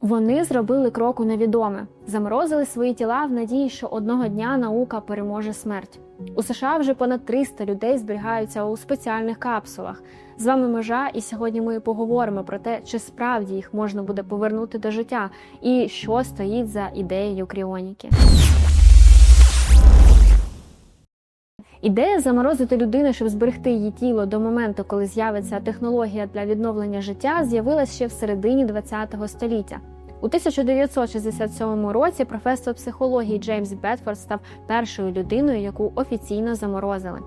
Вони зробили крок у невідоме, заморозили свої тіла в надії, що одного дня наука переможе смерть. У США вже понад 300 людей зберігаються у спеціальних капсулах. З вами межа, і сьогодні ми поговоримо про те, чи справді їх можна буде повернути до життя, і що стоїть за ідеєю кріоніки. Ідея заморозити людину, щоб зберегти її тіло до моменту, коли з'явиться технологія для відновлення життя, з'явилась ще в середині ХХ століття. У 1967 році професор психології Джеймс Бетфорд став першою людиною, яку офіційно заморозили.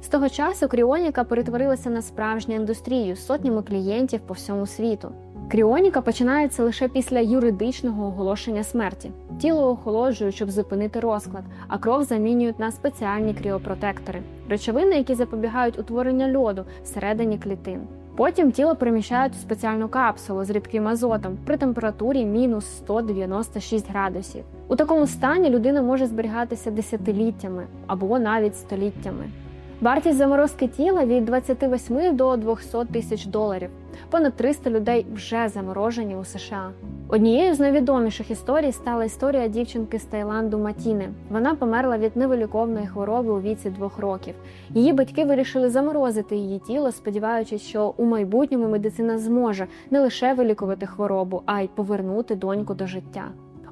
З того часу кріоніка перетворилася на справжню індустрію з сотнями клієнтів по всьому світу. Кріоніка починається лише після юридичного оголошення смерті. Тіло охолоджують, щоб зупинити розклад, а кров замінюють на спеціальні кріопротектори речовини, які запобігають утворенню льоду всередині клітин. Потім тіло переміщають у спеціальну капсулу з рідким азотом при температурі мінус 196 градусів. У такому стані людина може зберігатися десятиліттями або навіть століттями. Вартість заморозки тіла від 28 до 200 тисяч доларів. Понад 300 людей вже заморожені у США. Однією з найвідоміших історій стала історія дівчинки з Таїланду Матіни. Вона померла від невиліковної хвороби у віці двох років. Її батьки вирішили заморозити її тіло, сподіваючись, що у майбутньому медицина зможе не лише вилікувати хворобу, а й повернути доньку до життя.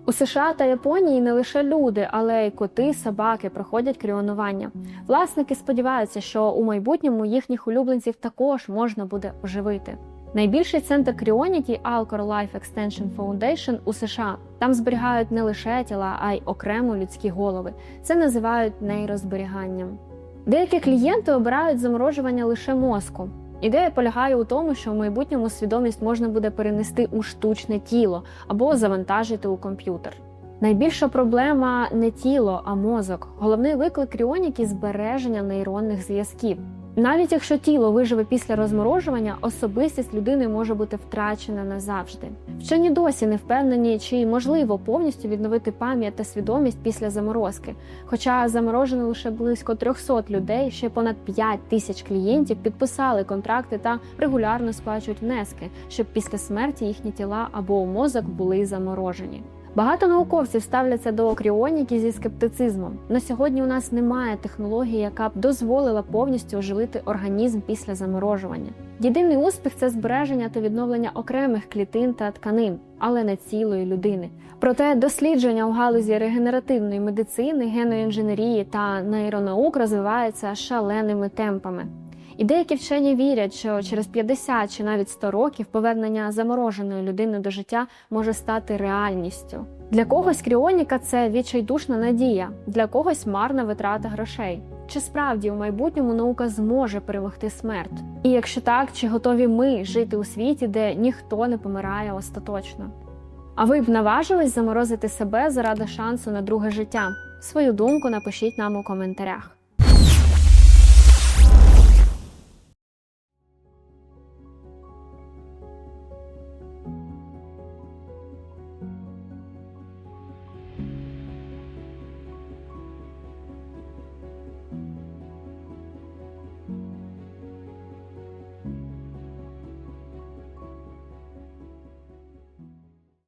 У США та Японії не лише люди, але й коти, собаки проходять кріонування. Власники сподіваються, що у майбутньому їхніх улюбленців також можна буде оживити. Найбільший центр кріоніки Alcor Life Extension Foundation у США. Там зберігають не лише тіла, а й окремо людські голови. Це називають нейрозберіганням. Деякі клієнти обирають заморожування лише мозку. Ідея полягає у тому, що в майбутньому свідомість можна буде перенести у штучне тіло або завантажити у комп'ютер. Найбільша проблема не тіло, а мозок. Головний виклик кріоніки збереження нейронних зв'язків. Навіть якщо тіло виживе після розморожування, особистість людини може бути втрачена назавжди. Вчені досі не впевнені, чи можливо повністю відновити пам'ять та свідомість після заморозки. Хоча заморожено лише близько 300 людей, ще понад 5 тисяч клієнтів підписали контракти та регулярно сплачують внески, щоб після смерті їхні тіла або мозок були заморожені. Багато науковців ставляться до кріоніки зі скептицизмом. На сьогодні у нас немає технології, яка б дозволила повністю оживити організм після заморожування. Єдиний успіх це збереження та відновлення окремих клітин та тканин, але не цілої людини. Проте дослідження у галузі регенеративної медицини, геноінженерії та нейронаук розвиваються шаленими темпами. І деякі вчені вірять, що через 50 чи навіть 100 років повернення замороженої людини до життя може стати реальністю. Для когось кріоніка це відчайдушна надія, для когось марна витрата грошей. Чи справді у майбутньому наука зможе перемогти смерть? І якщо так, чи готові ми жити у світі, де ніхто не помирає остаточно? А ви б наважились заморозити себе заради шансу на друге життя? Свою думку напишіть нам у коментарях.